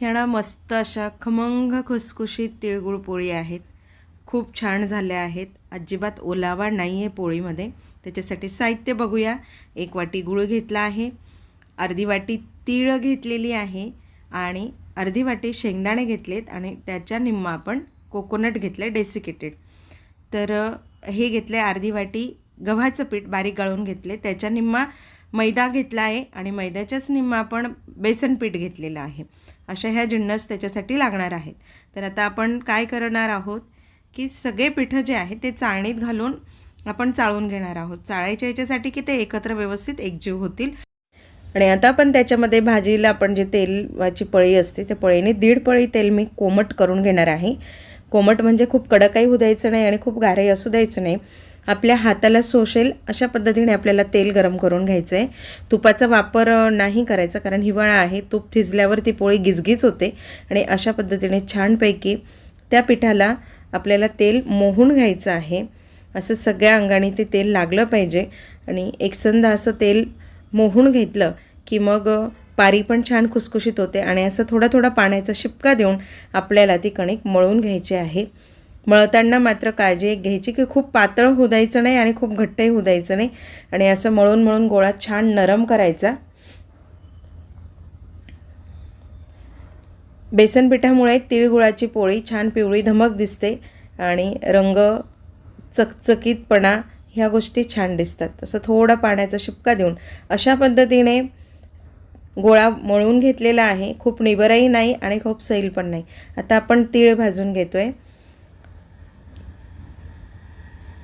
ह्याना मस्त अशा खमंग खुसखुशीत तिळगुळ पोळी आहेत. खूप छान झाल्या आहेत. अजिबात ओलावा नाही आहे पोळीमध्ये. त्याच्यासाठी साहित्य बघूया. एक वाटी गुळ घेतला आहे. अर्धी वाटी तीळ घेतलेली आहे आणि अर्धी वाटी शेंगदाणे घेतलेत आणि त्याच्या निम्मा आपण कोकोनट घेतलं आहे डेसिकेटेड. तर हे घेतलं आहे अर्धी वाटी गव्हाचं पीठ बारीक गाळून घेतले त्याच्या निम्मा मैदा घेतला आहे आणि मैद्याच्याच निम्मा आपण बेसन पीठ घेतलेलं आहे. अशा ह्या जिन्नस त्याच्यासाठी लागणार आहेत. तर आता आपण काय करणार आहोत की सगळे पिठं जे आहे ते चाळणीत घालून आपण चाळून घेणार आहोत. चाळायच्या याच्यासाठी की ते एकत्र व्यवस्थित एकजीव होतील. आणि आता आपण त्याच्यामध्ये भाजीला आपण जे तेलाची पळी असते त्या पळीने दीड पळी तेल मी कोमट करून घेणार आहे. कोमट म्हणजे खूप कडकही होऊ द्यायचं नाही आणि खूप गारही असू द्यायचं नाही. आपल्या हाताला सोशेल अशा पद्धतीने आपल्याला तेल गरम करून घ्यायचं आहे तुपाचा वापर नाही करायचा कारण हिवाळा आहे. तूप थिजल्यावर ती पोळी गिजगीज होते आणि अशा पद्धतीने छानपैकी त्या पिठाला आपल्याला तेल मोहून घ्यायचं आहे. असं सगळ्या अंगाने ते तेल लागलं पाहिजे आणि एकसंद असं तेल मोहून घेतलं की मग पारी पण छान खुसखुशीत होते आणि असं थोडा थोडा पाण्याचा शिपका देऊन आपल्याला ती कणिक मळून घ्यायची आहे. मळताना मात्र काळजी एक घ्यायची की खूप पातळ होऊ द्यायचं नाही आणि खूप घट्टही होऊ द्यायचं नाही. आणि असं मळून मळून गोळा छान नरम करायचा. बेसन पिठामुळे तिळगुळाची पोळी छान पिवळी धमक दिसते आणि रंग चकचकीतपणा ह्या गोष्टी छान दिसतात. तसं थोडा पाण्याचा शिपका देऊन अशा पद्धतीने गोळा मळून घेतलेला आहे. खूप निबरही नाही आणि खूप सैल पण नाही. आता आपण तीळ भाजून घेतो आहे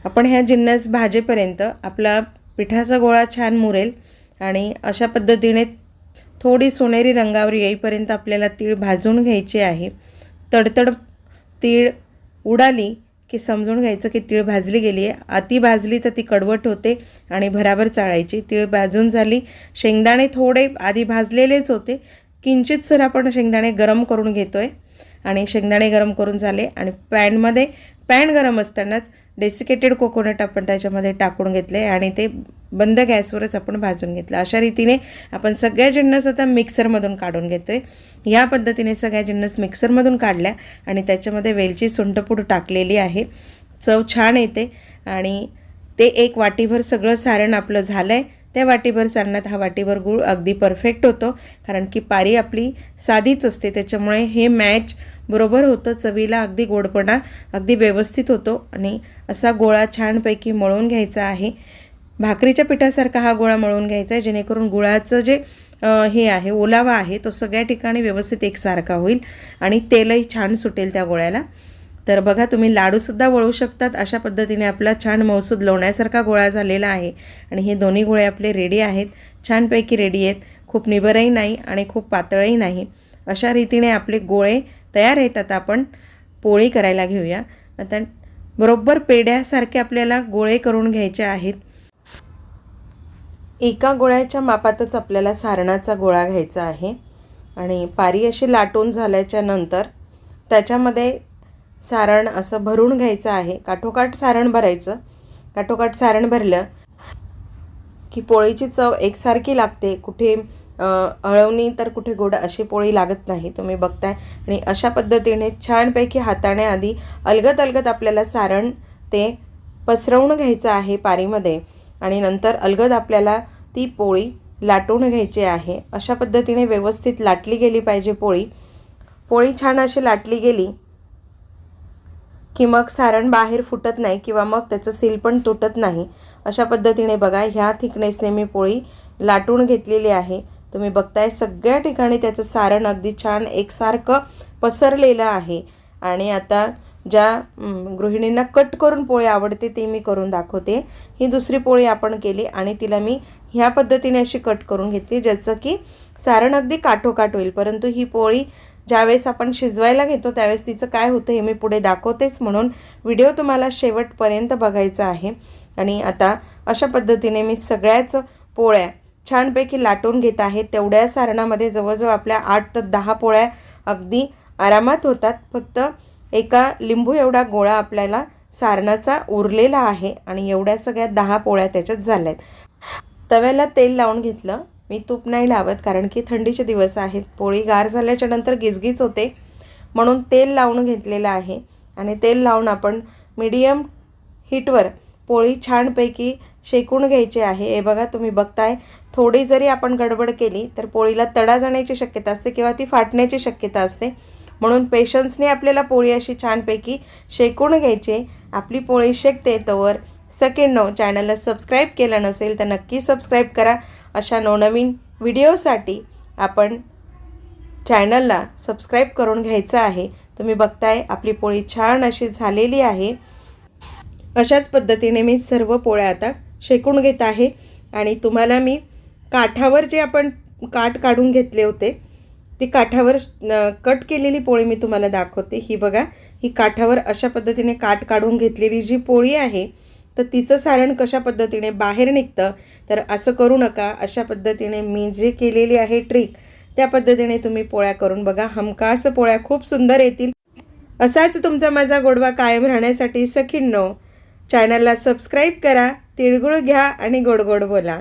आपण ह्या जिन्नस भाजेपर्यंत आपला पिठाचा गोळा छान मुरेल आणि अशा पद्धतीने थोडी सोनेरी रंगावर येईपर्यंत आपल्याला तीळ भाजून घ्यायची आहे. तडतड तीळ उडाली की समजून घ्यायचं की तीळ भाजली गेली आहे. अति भाजली तर ती कडवट होते आणि भराभर चाळायची. तीळ भाजून झाली. शेंगदाणे थोडे आधी भाजलेलेच होते. किंचित सर आपण शेंगदाणे गरम करून घेतो आहे आणि शेंगदाणे गरम करून झाले आणि पॅनमध्ये पॅन गरम असतानाच डेसिकेटेड कोकोनट आपण त्याच्यामध्ये टाकून घेतले आणि ते बंद गॅसवरच आपण भाजून घेतलं. अशा रीतीने आपण सगळ्या जिन्नस आता मिक्सरमधून काढून घेतो आहे या पद्धतीने सगळ्या जिन्नस मिक्सरमधून काढल्या आणि त्याच्यामध्ये वेलची सुंठपूड टाकलेली आहे. चव छान येते आणि ते एक वाटीभर सगळं सारण आपलं झालं आहे त्या वाटीभर सारणात हा वाटीभर गूळ अगदी परफेक्ट होतो. कारण की पारी आपली साधीच असते. त्याच्यामुळे हे मॅच बरोबर होतं. चवीला अगदी गोडपणा अगदी व्यवस्थित होतो आणि असा गोळा छानपैकी मळून घ्यायचा आहे. भाकरीच्या पिठासारखा हा गोळा मळून घ्यायचा आहे जेणेकरून गुळाचं जे हे आहे ओलावा आहे तो सगळ्या ठिकाणी व्यवस्थित एकसारखा होईल आणि तेलही छान सुटेल त्या गोळ्याला. तर बघा तुम्ही लाडूसुद्धा वळू शकतात. अशा पद्धतीने आपला छान मौसूद लोण्यासारखा गोळा झालेला आहे आणि हे दोन्ही गोळे आपले रेडी आहेत. छानपैकी रेडी आहेत. खूप निबरही नाही आणि खूप पातळही नाही. अशा रीतीने आपले गोळे तयार आहेत. आता आपण पोळी करायला घेऊया. आता बरोबर पेड्यासारखे आपल्याला गोळे करून घ्यायचे आहेत. एका गोळ्याच्या मापातच आपल्याला सारणाचा गोळा घ्यायचा आहे. आणि पारी अशी लाटून झाल्याच्यानंतर त्याच्यामध्ये सारण असं भरून घ्यायचं आहे. काठोकाठ सारण भरायचं. काठोकाठ सारण भरलं की पोळीची चव एकसारखी लागते. कुठे हळवणी तर कुठे गोड अशी पोळी लागत नाही तुम्ही बघताय. आणि अशा पद्धतीने छानपैकी हाताळण्याआधी अलगत अलगत आपल्याला सारण ते पसरवून घ्यायचं आहे पारीमध्ये आणि नंतर अलगद आपल्याला ती पोळी लाटून घ्यायची आहे. अशा पद्धतीने व्यवस्थित लाटली गेली पाहिजे पोळी. पोळी छान अशी लाटली गेली की मग सारण बाहेर फुटत नाही किंवा मग त्याचं सील पण तुटत नाही. अशा पद्धतीने बघा ह्या थिकनेसने मी पोळी लाटून घेतलेली आहे. तुम्ही बघताय सगळ्या ठिकाणी त्याचं सारण अगदी छान एकसारखं पसरलेलं आहे. आणि आता ज्या गृहिणींना कट करून पोळी आवडते ती मी करून दाखवते. ही दुसरी पोळी आपण केली आणि तिला मी ह्या पद्धतीने अशी कट करून घेतली ज्याचं की सारण अगदी काठोकाठ होईल. परंतु ही पोळी ज्यावेळेस आपण शिजवायला घेतो त्यावेळेस तिचं काय होतं हे मी पुढे दाखवतेच म्हणून व्हिडिओ तुम्हाला शेवटपर्यंत बघायचा आहे. आणि आता अशा पद्धतीने मी सगळ्याच पोळ्या छानपैकी लाटून घेत आहे. तेवढ्या सारणामध्ये जवळजवळ आपल्या आठ तर दहा पोळ्या अगदी आरामात होतात. फक्त एका लिंबू एवढा गोळा आपल्याला सारणाचा उरलेला आहे आणि एवढ्या सगळ्या दहा पोळ्या त्याच्यात झाल्या आहेत तव्याला तेल लावून घेतलं. मी तूप नाही लावत कारण की थंडीचे दिवस आहेत. पोळी गार झाल्याच्यानंतर गिजगीज होते. म्हणून तेल लावून घेतलेलं आहे. आणि तेल लावून आपण मीडियम हीटवर पोळी छानपैकी शेकून घ्यायचे आहे. हे बघा तुम्ही बघताय. थोडी जरी आपण गडबड केली तर पोळीला तडा जाण्याची शक्यता असते किंवा ती फाटण्याची शक्यता असते. म्हणून पेशन्सने आपल्याला पोळी अशी छानपैकी शेकून घ्यायची. आपली पोळी शेकते तोवर सेकंड नो चॅनलला सबस्क्राईब केलं नसेल तर नक्की सबस्क्राईब करा. अशा नवनवीन व्हिडिओसाठी आपण चॅनलला सबस्क्राईब करून घ्यायचं आहे. तुम्ही बघताय आपली पोळी छान अशी झालेली आहे. अशाच पद्धतीने मी सर्व पोळ्या आता शेकून घेत आहे. आणि तुम्हाला मी काठावर जे आपण काठ काढून घेतले होते ती काठावर कट केलेली पोळी मी तुम्हाला दाखवते. ही बघा ही काठावर अशा पद्धतीने काठ काढून घेतलेली जी पोळी आहे तर तिचं सारण कशा पद्धतीने बाहेर निघतं तर असं करू नका. अशा पद्धतीने मी जे केलेली आहे ट्रिक त्या पद्धतीने तुम्ही पोळ्या करून बघा. हमखास पोळ्या खूप सुंदर येतील. असाच तुमचा माझा गोडवा कायम राहण्यासाठी सखींनो चॅनलला सबस्क्राईब करा तिळगुळ घ्या आणि गोड गोड बोला.